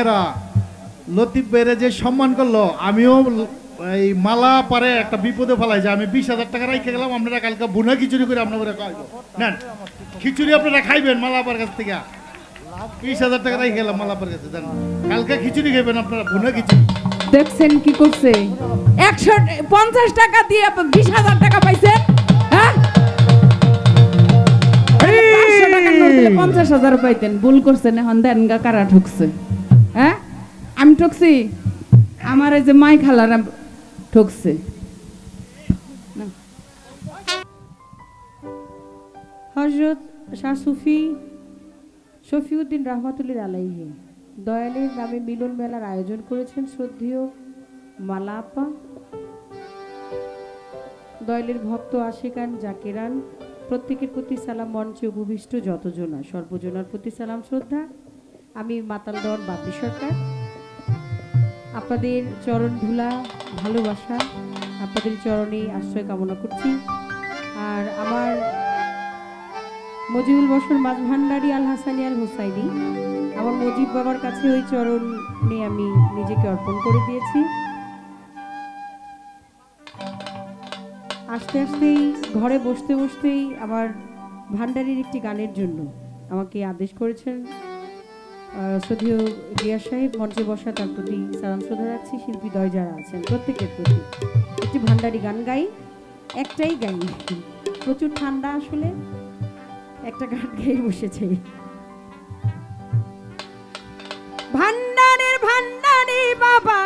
মায়েরা লতিফ বেড়ে যে সম্মান করল, আমিও এই মালা পারে একটা বিপদে ফেলাই যে আমি বিশ হাজার টাকা রাইখে গেলাম, আপনারা কালকে বুনা খিচুড়ি করে আপনারা নেন, খিচুড়ি আপনারা খাইবেন মালাপার কাছ থেকে। বিশ হাজার টাকা গেলাম মালাপার কাছে, দেন। কালকে খিচুড়ি খাইবেন আপনারা বুনা খিচুড়ি। দেখছেন কি করছে? একশো পঞ্চাশ টাকা দিয়ে বিশ হাজার টাকা পাইছেন হ্যাঁ? পঞ্চাশ হাজার পাইতেন, ভুল করছেন, এখন দেন গা কারা হ্যাঁ আমি ঠকছি? আমার এই যে মাই খালারা ঠকছে। হজরত শাহ সুফি শফিউদ্দিন রহমাতুল্লির আলাইহি দয়ালের নামে মিলন মেলার আয়োজন করেছেন শ্রদ্ধেয় মালাপা। দয়ালের ভক্ত আশিকান জাকিরান প্রত্যেকের প্রতি সালাম, মঞ্চে উপবিষ্ট যতজনা সর্বজনার প্রতি সালাম, শ্রদ্ধা। আমি মাতাল দন বাপি সরকার। আপনাদের চরণ ধুলা, ভালোবাসা, আপনাদের চরণে আশ্রয় কামনা করছি। আর আমার মজিবুল বসর মাঝ ভান্ডারি আল হাসানি আল হুসাইনি, আমার মজিব বাবার কাছে ওই চরণ আমি নিজেকে অর্পণ করে দিয়েছি। আস্তে আস্তেই, ঘরে বসতে বসতেই আমার ভান্ডারির একটি গানের জন্য আমাকে আদেশ করেছেন। শ্রদ্ধেয় রিয়া সাহেব মঞ্চে বসা তার প্রতি সালাম শ্রদ্ধা রাখছি শিল্পীদ্বয় যারা আছেন, প্রত্যেকের প্রতি। একটি ভান্ডারি গান গাই, একটাই গাই। প্রচুর ঠান্ডা আসলে একটা গান গেয়ে বসেছে ভান্ডারের ভান্ডারি বাবা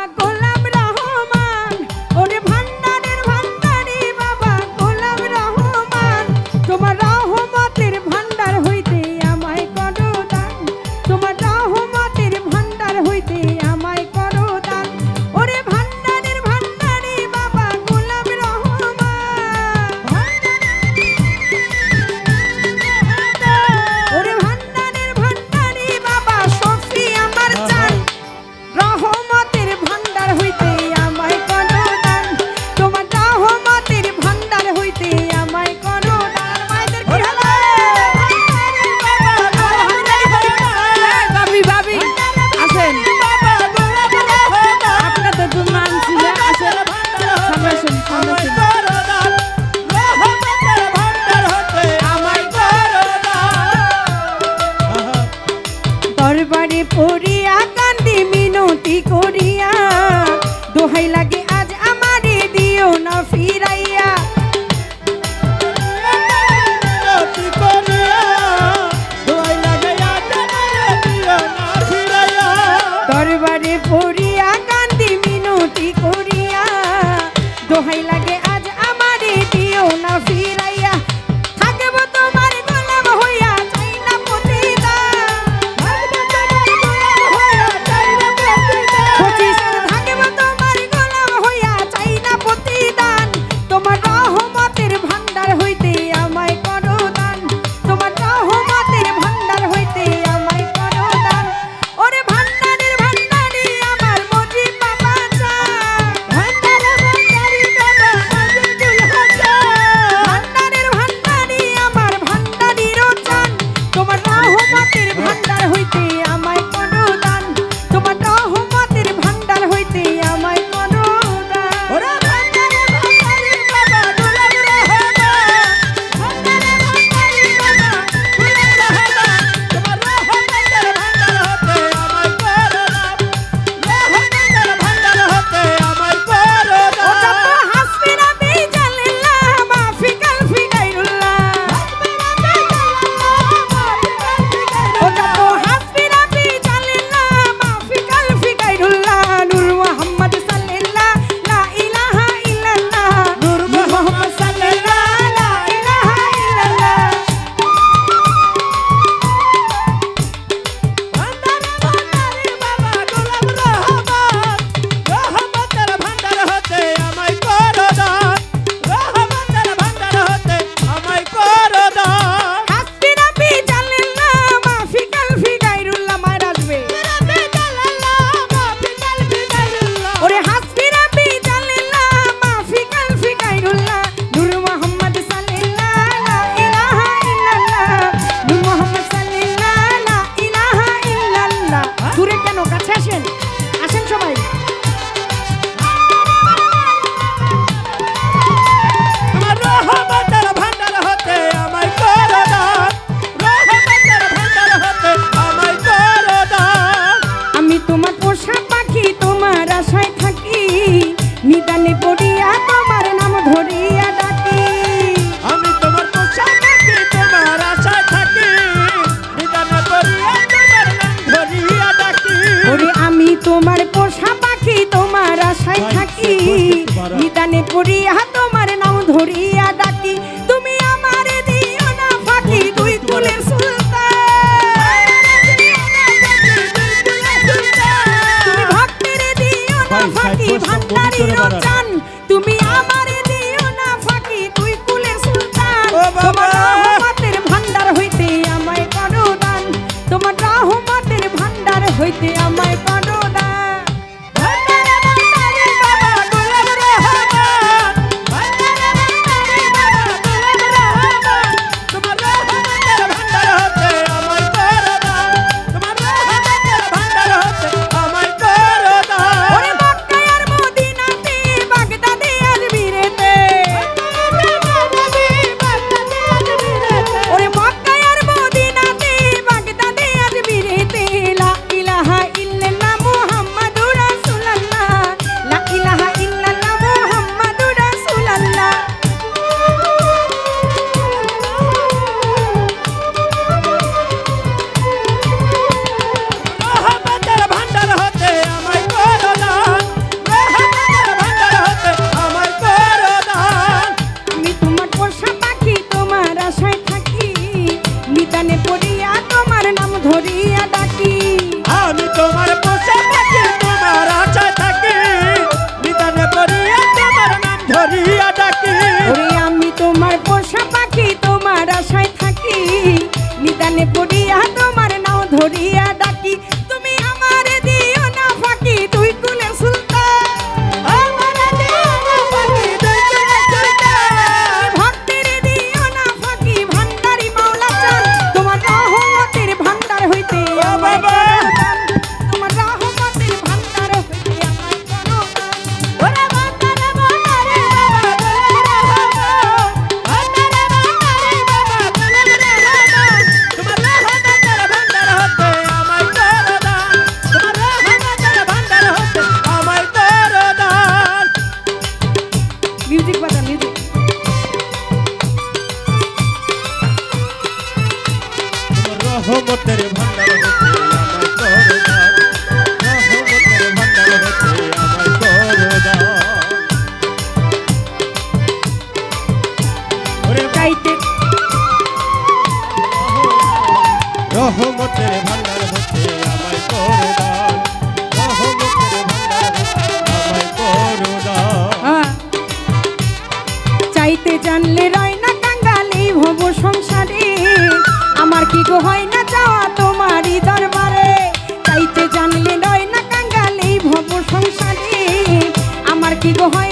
বুকে পড়িয়া কান্দি মিনতি করিয়া দোহাই লাগে আজ আমারে দিও না ফিরাইয়া। দরবারে পড়িয়া কান্দি মিনতি করিয়া। দোহাই লাগে তোমার পোষা পাখি তোমার আশায় থাকি। নিদানে পড়িয়া তোমার নাম ধরিয়া ডাকি। তুমি আমার দিও না ফাঁকি দুই তুমি দিও না তুই কুলে ভান্ডার হইতে আমায় করো দান। তোমার রহমতের ভান্ডার হইতে আমায় তোমার নাও ধরিয়া ডাকি Aqui do Roy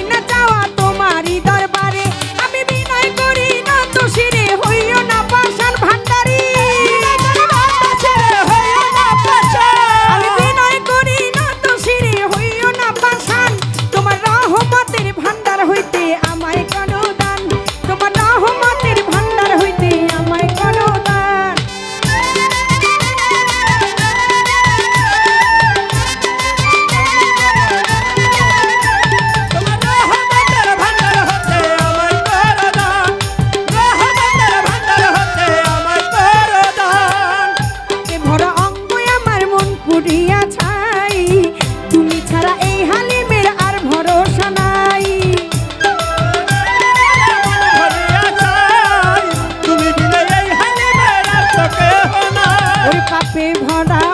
পাপে ভরা